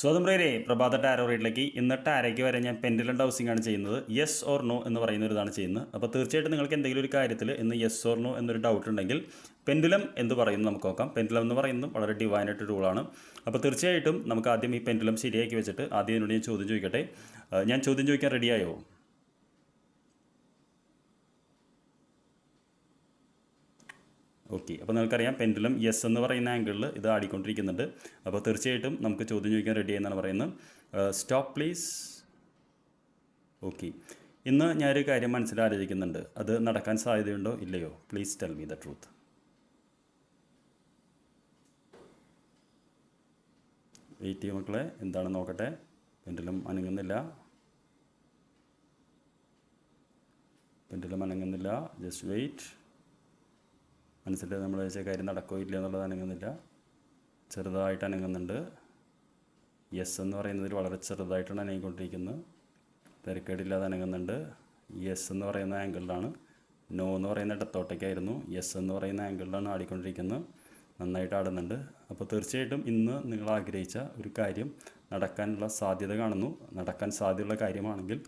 സ്വതന്ത്രരെ പ്രഭാത ടാരോ റീഡിലേക്ക് ഇന്ന് ടാരയ്ക്ക് വരെ ഞാൻ പെൻഡിലം ഡൗസിംഗ് ആണ് ചെയ്യുന്നത്. യെസ് ഓർ നോ എന്ന് പറയുന്ന ഒരു ഇതാണ് ചെയ്യുന്നത്. അപ്പോൾ തീർച്ചയായിട്ടും നിങ്ങൾക്ക് എന്തെങ്കിലും ഒരു കാര്യത്തിൽ ഇന്ന് യെസ് ഓർ നോ എന്നൊരു ഡൗട്ട് ഉണ്ടെങ്കിൽ പെൻഡുലം എന്ന് പറയുന്നത് നമുക്ക് നോക്കാം. പെൻഡുലം എന്ന് പറയുന്നത് വളരെ ഡിവൈനായിട്ട് റൂളാണ് അപ്പോൾ തീർച്ചയായിട്ടും നമുക്ക് ആദ്യം ഈ പെൻഡുലം ശരിയാക്കി വെച്ചിട്ട് ആദ്യം എന്നോട് ഞാൻ ചോദ്യം ചോദിക്കട്ടെ? ഞാൻ ചോദ്യം ചോദിക്കാൻ റെഡിയായോ ഓക്കെ അപ്പോൾ നിങ്ങൾക്കറിയാം പെൻഡുലം യെസ് എന്ന് പറയുന്ന ആംഗിളിൽ ഇത് ആടിക്കൊണ്ടിരിക്കുന്നുണ്ട്. അപ്പോൾ തീർച്ചയായിട്ടും നമുക്ക് ചോദ്യം ചോദിക്കാൻ റെഡി എന്നാണ് പറയുന്നത്. സ്റ്റോപ്പ് പ്ലീസ് ഓക്കെ ഇന്ന് ഞാനൊരു കാര്യം മനസ്സിലാലോചിക്കുന്നുണ്ട്. അത് നടക്കാൻ സാധ്യതയുണ്ടോ? ഇല്ലയോ? Please tell me the truth wait ചെയ്യും മക്കളെ എന്താണെന്ന് നോക്കട്ടെ? പെൻഡുലം അനങ്ങുന്നില്ല. പെൻഡുലം അനങ്ങുന്നില്ല. ജസ്റ്റ് വെയിറ്റ് മനസ്സിൽ നമ്മൾ വെച്ച കാര്യം നടക്കോ ഇല്ല എന്നുള്ളത് അനങ്ങുന്നില്ല. ചെറുതായിട്ട് അനങ്ങുന്നുണ്ട്. യെസ് എന്ന് പറയുന്നതിൽ വളരെ ചെറുതായിട്ടാണ് അനങ്ങിക്കൊണ്ടിരിക്കുന്നത്. തിരക്കേടില്ലാതെ അനങ്ങുന്നുണ്ട്. യെസ് എന്ന് പറയുന്ന ആംഗിളിലാണ് നോ എന്ന് പറയുന്ന ഇടത്തോട്ടേക്കായിരുന്നു. യെസ് എന്ന് പറയുന്ന ആംഗിളിലാണ് ആടിക്കൊണ്ടിരിക്കുന്നത്. നന്നായിട്ട് ആടുന്നുണ്ട്. അപ്പോൾ തീർച്ചയായിട്ടും ഇന്ന് നിങ്ങൾ ആഗ്രഹിച്ച ഒരു കാര്യം നടക്കാനുള്ള സാധ്യത കാണുന്നു. നടക്കാൻ സാധ്യതയുള്ള കാര്യമാണെങ്കിൽ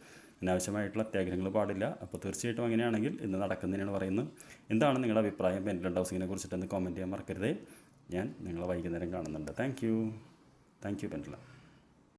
അനാവശ്യമായിട്ടുള്ള അത്യാഗ്രഹങ്ങൾ പാടില്ല. അപ്പോൾ തീർച്ചയായിട്ടും അങ്ങനെയാണെങ്കിൽ ഇന്ന് നടക്കുന്നതിനാണ് പറയുന്നത്. എന്താണ് നിങ്ങളുടെ അഭിപ്രായം? പെൻഡൽ ഹൗസിങ്ങിനെ കുറിച്ചിട്ടെന്ന് കോമന്റ് ചെയ്യാൻ മറക്കരുത്. ഞാൻ നിങ്ങളെ വൈകുന്നേരം കാണുന്നുണ്ട്. Thank you thank you pendulum